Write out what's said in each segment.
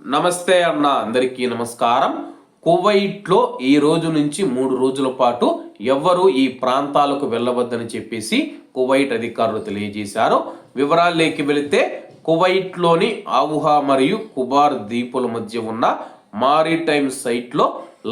నమస్తే అన్న అందరికీ నమస్కారం. కువైట్లో ఈ రోజు నుంచి మూడు రోజుల పాటు ఎవ్వరూ ఈ ప్రాంతాలకు వెళ్ళవద్దని చెప్పేసి కువైట్ అధికారులు తెలియజేశారు. వివరాల్లోకి వెళితే కువైట్లోని ఆవుహా మరియు కుబార్ ద్వీపుల మధ్య ఉన్న మారిటైమ్ సైట్లో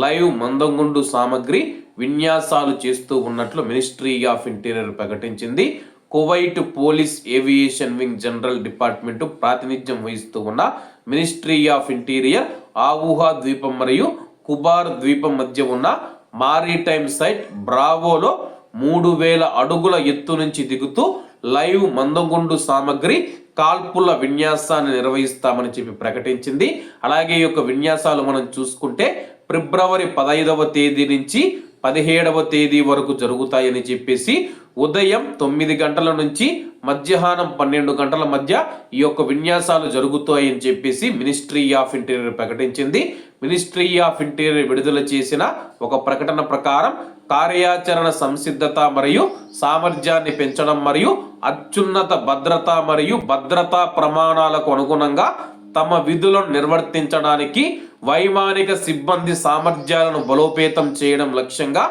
లైవ్ మందంగుండు సామగ్రి విన్యాసాలు చేస్తూ ఉన్నట్లు మినిస్ట్రీ ఆఫ్ ఇంటీరియర్ ప్రకటించింది. Kuwait police aviation wing general department ప్రాతినిధ్యం వహిస్తూ ఉన్న మినిస్ట్రీ ఆఫ్ ఇంటీరియర్ ఆవుహా ద్వీపం మరియు కుబార్ ద్వీపం మధ్య ఉన్న మారిటైమ్ సైట్ బ్రావోలో మూడు వేల అడుగుల ఎత్తు నుంచి దిగుతూ లైవ్ మందగుండు సామగ్రి కాల్పుల విన్యాసాన్ని నిర్వహిస్తామని చెప్పి ప్రకటించింది. అలాగే ఈ యొక్క విన్యాసాలు మనం చూసుకుంటే ఫిబ్రవరి పదహైదవ తేదీ నుంచి పదిహేడవ తేదీ వరకు జరుగుతాయని చెప్పేసి ఉదయం తొమ్మిది గంటల నుంచి మధ్యాహ్నం పన్నెండు గంటల మధ్య ఈ యొక్క విన్యాసాలు జరుగుతాయని చెప్పేసి మినిస్ట్రీ ఆఫ్ ఇంటీరియర్ ప్రకటించింది. మినిస్ట్రీ ఆఫ్ ఇంటీరియర్ విడుదల చేసిన ఒక ప్రకటన ప్రకారం కార్యాచరణ సంసిద్ధత మరియు సామర్థ్యాన్ని పెంచడం మరియు అత్యున్నత భద్రత మరియు భద్రతా ప్రమాణాలకు అనుగుణంగా తమ విధులను నిర్వర్తించడానికి వైమానిక సిబ్బంది సామర్థ్యాలను బలోపేతం చేయడం లక్ష్యంగా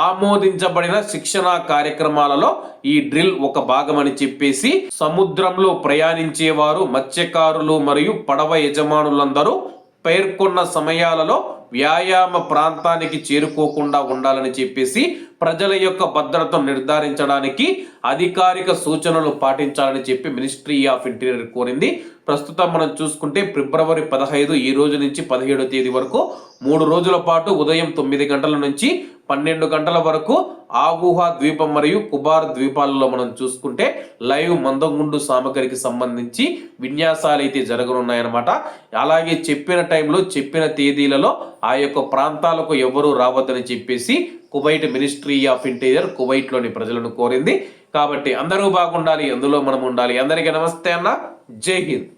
ఆమోదించబడిన శిక్షణా కార్యక్రమాలలో ఈ డ్రిల్ ఒక భాగమని చెప్పేసి సముద్రంలో ప్రయాణించేవారు మత్స్యకారులు మరియు పడవ యజమానులందరూ పేర్కొన్న సమయాలలో వ్యాయామ ప్రాంతానికి చేరుకోకుండా ఉండాలని చెప్పేసి ప్రజల యొక్క భద్రతను నిర్ధారించడానికి అధికారిక సూచనలు పాటించాలని చెప్పి మినిస్ట్రీ ఆఫ్ ఇంటీరియర్ కోరింది. ప్రస్తుతం మనం చూసుకుంటే ఫిబ్రవరి పదహైదు ఈ రోజు నుంచి పదిహేడో తేదీ వరకు మూడు రోజుల పాటు ఉదయం తొమ్మిది గంటల నుంచి పన్నెండు గంటల వరకు ఆగుహా ద్వీపం మరియు కుబార్ ద్వీపాలలో మనం చూసుకుంటే లైవ్ మందంగుండు సామగ్రికి సంబంధించి విన్యాసాలు అయితే జరగనున్నాయన్నమాట. అలాగే చెప్పిన టైంలో చెప్పిన తేదీలలో ఆ యొక్క ప్రాంతాలకు ఎవరూ రావద్దని చెప్పేసి కువైట్ మినిస్ట్రీ ఆఫ్ ఇంటీరియర్ కువైట్లోని ప్రజలను కోరింది. కాబట్టి అందరూ బాగుండాలి అందులో మనం ఉండాలి. అందరికీ నమస్తే అన్న. జై హింద్.